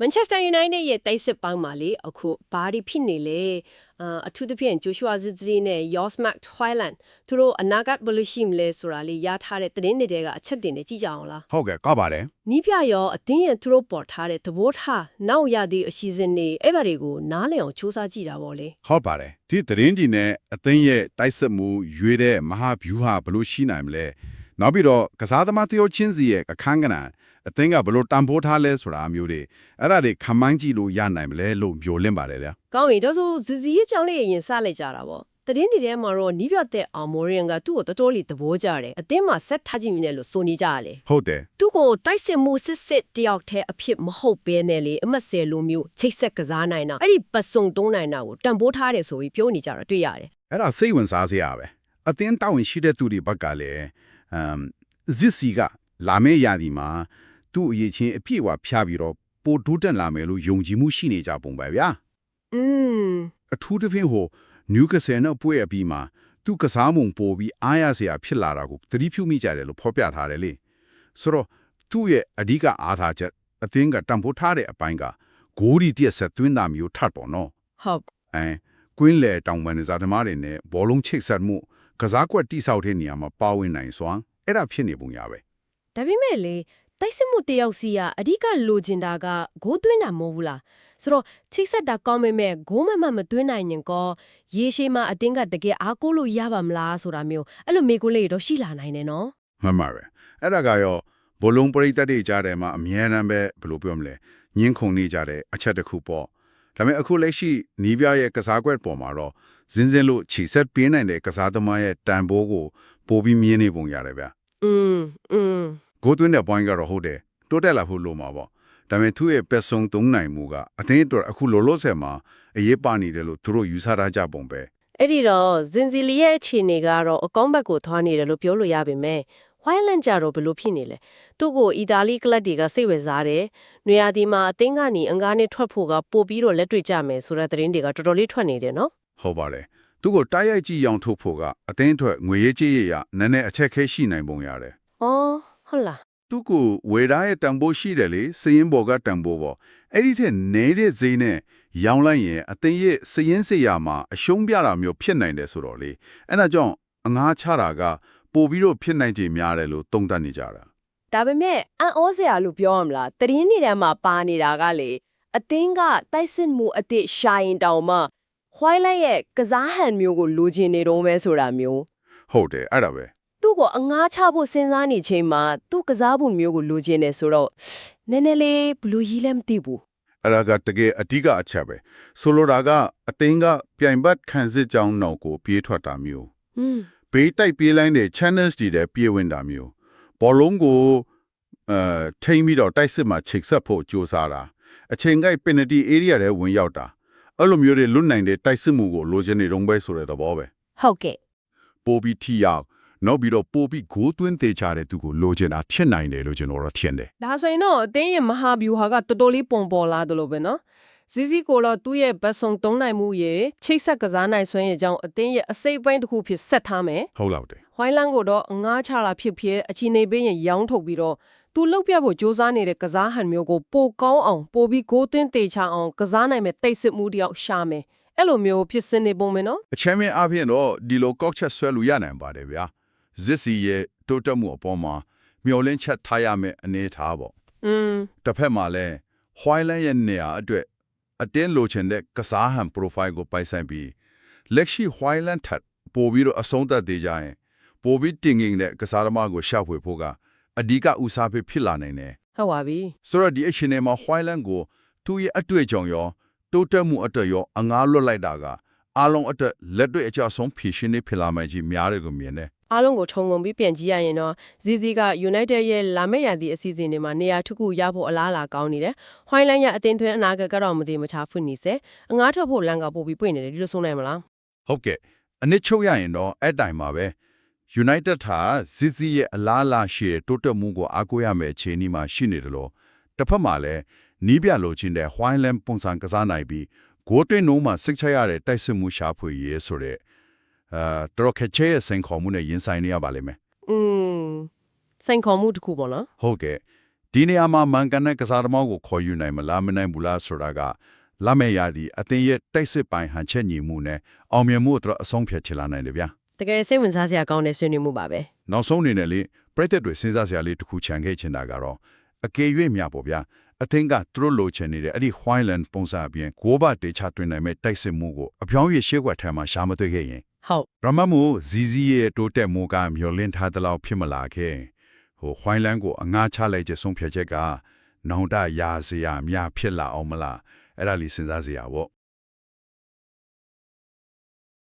Manchester United ရဲ့တိုက်စစ်ပေါင်းမှာလေအခုဘာဒီဖြစ်နေလဲအာအထူးသဖြင့် Joshua Zirkzee နဲ့ Jos Max Hoyland သူတို့အနာဂတ်ဘယ်လိုရှိမလဲဆိုတာလေးရထားတဲ့သတင်းတွေတဲကအချက်တင်နေကြည့်ကြအောင်လားဟုတ်ကဲ့ကောက်ပါတယ်နီးပြရောအတင်းရဲ့သူတို့ပေါ်ထားတဲ့သဘောထားနောက်ရသည့်အစီအစဉ်တွေအဲ့ဘာတွေကိုနားလည်အောင်စူးစမ်းကြည့်တာပေါ့လေဟုတ်ပါတယ်ဒီသတင်းကြီးနဲ့အသိန်းရဲ့တိုက်ဆက်မှုရွေတဲ့မဟာဗျူဟာဘယ်လိုရှိနိုင်မလဲ နောက်ပြီးတော့ကစားသမားတယောက်ချင်းစီရဲ့အခန်းကဏ္ဍအသိန်းကဘယ်လိုတန်ဖိုးထားလဲဆိုတာမျိုးတွေအဲ့ဒါတွေခမိုင်းကြည့်လို့ရနိုင်မလဲလို့မျှော်လင့်ပါတယ်ဗျာကောင်းပြီဒါဆိုဇီဇီရဲ့အကြောင်းလေးရင်စလိုက်ကြတာပေါ့သတင်းတွေထဲမှာတော့နီးပြတဲ့အောင်မော်ရင်ကသူ့ကိုတော်တော်လေးသဘောကျတယ်အတင်းမှာဆက်ထားကြည့်နေလို့စိုးနေကြရလေဟုတ်တယ်သူ့ကိုတိုက်စစ်မှုစစ်စစ်တယောက်တည်းအဖြစ်မဟုတ်ဘဲနဲ့လေအမတ်ဆယ်လိုမျိုးချိတ်ဆက်ကစားနိုင်တာအဲ့ဒီပတ်စုံတုံးနိုင်တာကိုတန်ဖိုးထားတယ်ဆိုပြီးပြောနေကြတာတွေ့ရတယ်အဲ့ဒါစိတ်ဝင်စားစရာပဲအသင်းတောင်းရှိတဲ့သူတွေဘက်ကလည်းအမ် ဇစ်စီကလာမယ့်ရာဒီမှာသူ့အရေးချင်းအပြည့်အဝဖျားပြီးတော့ပိုတိုးတက်လာမယ်လို့ယုံကြည်မှုရှိနေကြပုံပဲဗျာอืมအထူးသဖြင့်ဟိုနျူကဆယ်နဲ့ပွဲအပြီးမှာသူကစားမုံပို့ပြီးအားရစရာဖြစ်လာတာကိုသတိပြုမိကြတယ်လို့ဖော်ပြထားတယ်လေဆိုတော့သူ့ရဲ့အဓိကအားထားချက်အသင်းကတံပိုးထားတဲ့အပိုင်းကဂိုးဒီတရက်ဆက်သွင်းတာမျိုးထပ်ပေါ့နော်ဟုတ်အဲကွင်းလေတောင်ပန်ဇာသမားတွေနဲ့ဘောလုံးချိတ်ဆက်မှု ကစားကွက်တိဆောက်တဲ့နေရာမှာပါဝင်နိုင်စွမ်းအဲ့ဒါဖြစ်နေပုံရပဲဒါပေမဲ့လေတိုက်စစ်မှုတယောက်စီကအဓိကလိုချင်တာကဂိုးသွင်းတာမဟုတ်ဘူးလားဆိုတော့ချိတ်ဆက်တာကောင်းပေမဲ့ဂိုးမမမသွင်းနိုင်ရင်ကောရေရှည်မှာအတင်းကတကယ်အားကိုးလို့ရပါမလားဆိုတာမျိုးအဲ့လိုမေးခွန်းလေးတော့ရှိလာနိုင်တယ်နော်မှန်ပါပဲအဲ့ဒါကရောဘောလုံးပရိသတ်တွေကြားထဲမှာအမြဲတမ်းပဲဘယ်လိုပြောမလဲညှင်းခုန်နေကြတဲ့အချက်တစ်ခုပေါ့ ဒါပေမဲ့အခုလက်ရှိနီးပြရဲ့ကစားကွက်ပေါ်မှာတော့ဇင်းဇင်းလို့ခြေဆက်ပေးနိုင်တဲ့ကစားသမားရဲ့တန်ဖိုးကိုပိုပြီးမြင်နေပုံရတယ်ဗျ อืมอืม ဂိုးသွင်းတဲ့ point ကတော့ဟုတ်တယ်တိုးတက်လာဖို့လိုမှာပေါ့ဒါပေမဲ့သူ့ရဲ့ပက်ဆုံသုံးနိုင်မှုကအသင်းအတွက်အခုလောလောဆယ်မှာအရေးပါနေတယ်လို့သူတို့ယူဆထားကြပုံပဲ အဲ့ဒီတော့ဇင်ဇီလီရဲ့အခြေအနေကတော့အကောင်းဘက်ကိုသွားနေတယ်လို့ပြောလို့ရပါမယ်။ Highland ကြတော့ဘယ်လိုဖြစ်နေလဲ။သူ့ကိုအီတာလီကလပ်တွေကစိတ်ဝင်စားတယ်။နွေရာသီမှာအသင်းကနေအင်္ဂါနဲ့ထွက်ဖို့ကပို့ပြီးတော့လက်တွေ့ကြမယ်ဆိုတဲ့သတင်းတွေကတော်တော်လေးထွက်နေတယ်နော်ဟုတ်ပါတယ်သူ့ကိုတိုက်ရိုက်ကြည့်ရောင်ထုတ်ဖို့ကအသင်းအတွက်ငွေရေးကြေးရရနည်းနည်းအချက်ခဲရှိနိုင်ပုံရတယ်။အော်ဟုတ်လားသူကိုဝေရာရဲ့တန်ဖိုးရှိတယ်လေစရင်ဘော်ကတန်ဖိုးပေါ့အဲ့ဒီထက်နေတဲ့ဈေးနဲ့ရောင်းလိုက်ရင်အသိရဲ့စရင်စရာမှာအရှုံးပြတာမျိုးဖြစ်နိုင်တယ်ဆိုတော့လေအဲ့ဒါကြောင့်အငားချတာက ပို့ပြီးတော့ဖြစ်နိုင်ကြများတယ်လို့သုံးသပ်နေကြတာ။ဒါပေမဲ့အန်ဩစရာလို့ပြောရမလား။သတင်းတွေထဲမှာပါနေတာကလေအသင်းကတိုက်စစ်မှုအစ်စ်ရှာရင်တောင်မှ Highland ရဲ့ကစားဟန်မျိုးကိုလိုချင်နေတော့မဲဆိုတာမျိုးဟုတ်တယ်အဲ့ဒါပဲသူ့ကိုအငားချဖို့စဉ်းစားနေချိန်မှာသူ့ကစားပုံမျိုးကိုလိုချင်တယ်ဆိုတော့နည်းနည်းလေးဘလူးကြီးလည်းမသိဘူးအဲ့ဒါကတကယ်အဓိကအချက်ပဲဆိုလိုတာကအတင်းကပြိုင်ဘတ်ခံစစ်ကြောင်းနောက်ကိုပြေးထွက်တာမျိုးဟွန်း ဘေးတိုက်ပြေးလိုင်းတဲ့ channels တွေတဲ့ပြေးဝင်တာမျိုးဘောလုံးကိုအဲထိမ့်ပြီးတော့တိုက်စစ်မှာချိန်ဆက်ဖို့ကြိုးစားတာအချိန်ကိုက် penalty area ထဲဝင်ရောက်တာအဲ့လိုမျိုးတွေလွတ်နိုင်တဲ့တိုက်စစ်မှုကိုလိုချင်နေတော့ပဲဆိုတဲ့သဘောပဲဟုတ်ကဲ့ပိုပြီးထီရောက်နောက်ပြီးတော့ပိုပြီးဂိုးသွင်းသေးချတဲ့သူကိုလိုချင်တာဖြစ်နိုင်တယ်လို့ကျွန်တော်တို့ထင်တယ်ဒါဆိုရင်တော့အတင်းရဲ့မဟာဗျူဟာကတော်တော်လေးပုံပေါ်လာတယ်လို့ပဲနော် ဇီဇီကိုတော့သူ့ရဲ့ဘတ်ဆုံတုံးနိုင်မှုရဲ့ချိတ်ဆက်ကစားနိုင်စွမ်းရဲ့အကြောင်းအတင်းရဲ့အစိတ်ပိုင်းတစ်ခုဖြစ်ဆက်ထားမယ် ဟုတ်လောက်တယ် ဝိုင်းလန်းကိုတော့အငားချလာဖြစ်ဖြစ်အချီနေပေးရင်ရောင်းထုတ်ပြီးတော့သူလှုပ်ပြဖို့စ조사နေတဲ့ကစားဟန်မျိုးကိုပိုကောင်းအောင်ပိုပြီးဂိုးသွင်းတေချအောင်ကစားနိုင်မဲ့တိတ်စစ်မှုတယောက်ရှာမယ်အဲ့လိုမျိုးဖြစ်စင်နေပုံပဲနော် အချမ်းမင်းအပြင်တော့ဒီလိုကောက်ချက်ဆွဲလို့ရနိုင်ပါတယ်ဗျာဇစ်စီရဲ့တိုးတက်မှုအပေါ်မှာမျောလင်းချက်ထားရမယ့်အနေထားပေါ့ อืม တစ်ဖက်မှာလည်း Highland ရဲ့နေရာအတွက် အတင်းလိုချင်တဲ့ကစားဟန် profile ကိုပိုင်ဆိုင်ပြီးလက်ရှိ Highland ထက်ပိုပြီးတော့အဆုံးသတ်သေးကြရင်ပိုပြီးတင်ငင်တဲ့ကစားသမားကိုရှာဖွေဖို့ကအဓိကဦးစားပေးဖြစ်လာနိုင်တယ်ဟုတ်ပါပြီဆိုတော့ဒီအချိန်မှာ Highland ကိုသူ့ရဲ့အတွေ့အကြုံရောတိုးတက်မှုအတွက်ရောအငားလွတ်လိုက်တာကအားလုံးအတွက်လက်တွေ့အကျဆုံးဖြည့်ရှင်းနေဖြစ်လာမှကြီးများတယ်ကိုမြင်တယ် အားလုံးကိုခြုံငုံပြီးပြန်ကြည့်ရရင်တော့ဇီဇီက United ရဲ့လာမယ့်ရာသီအစီအစဉ်တွေမှာနေရာတစ်ခုရဖို့အလားအလာကောင်းနေတယ်။ဟွိုင်းလန်းရဲ့အသင်းသွင်းအနာဂတ်ကတော့မသေးမချာဖွင့်နေစေ။အငားထွက်ဖို့လမ်းကပို့ပြီးပွင့်နေတယ်ဒီလိုဆိုနိုင်မလားဟုတ်ကဲ့အနစ်ချုပ်ရရင်တော့အဲ့တိုင်မှာပဲ United ဟာဇစ်ဇီရဲ့အလားအလာရှိတဲ့တိုးတက်မှုကိုအားကိုးရမယ့်အခြေအနေမှာရှိနေတယ်လို့တစ်ဖက်မှာလည်းနီးပြလိုချင်တဲ့ Highland ပုံစံကစားနိုင်ပြီးဂိုးတွင်းနှုံးမှာစိတ်ချရတဲ့တိုက်စစ်မှုရှာဖွေရေးဆိုတဲ့ အာတော်ခက်ချဲရဲ့စိန်ခေါ်မှုနဲ့ရင်ဆိုင်နေရပါလိမ့်မယ်။อืมစိန်ခေါ်မှုတစ်ခုပေါ့နော်ဟုတ်ကဲ့ဒီနေရာမှာမန်ကန်တဲ့ကစားသမားကိုခေါ်ယူနိုင်မလားမနိုင်ဘူးလားဆိုတာကလမ်းမဲ့ရဒီအသင်းရဲ့တိုက်စစ်ပိုင်းဟန်ချက်ညီမှုနဲ့အောင်မြင်မှုအတွက်အဆုံးဖြတ်ချလာနိုင်တယ်ဗျာတကယ်စိတ်ဝင်စားစရာကောင်းတဲ့ဆွေးနွေးမှုပါပဲနောက်ဆုံးအနေနဲ့လေပြည့်သက်တွေစဉ်းစားစရာလေးတစ်ခုခြံခဲ့ချင်တာကတော့အကယ်၍မြပေါ့ဗျာအသင်းကသူတို့လိုချင်နေတဲ့အဲ့ဒီ Highland ပုံစံအပြင်ကိုဘတေချတွင်နိုင်မဲ့တိုက်စစ်မှုကိုအပြောင်းရရှေ့ကွက်ထဲမှာရှာမတွေ့ခဲ့ရင်ဟုတ်ရမမှုဇီဇီရဲ့တိုးတက်မှုကမျောလင့်ထားသလောက်ဖြစ်မလာခဲ့ဟို Highland ကိုအငှားချလိုက်တဲ့ဆုံးဖြတ်ချက်ကနောင်တရာစရာများဖြစ်လာအောင်မလားအဲ့ဒါလေးစဉ်းစားစရာပေါ့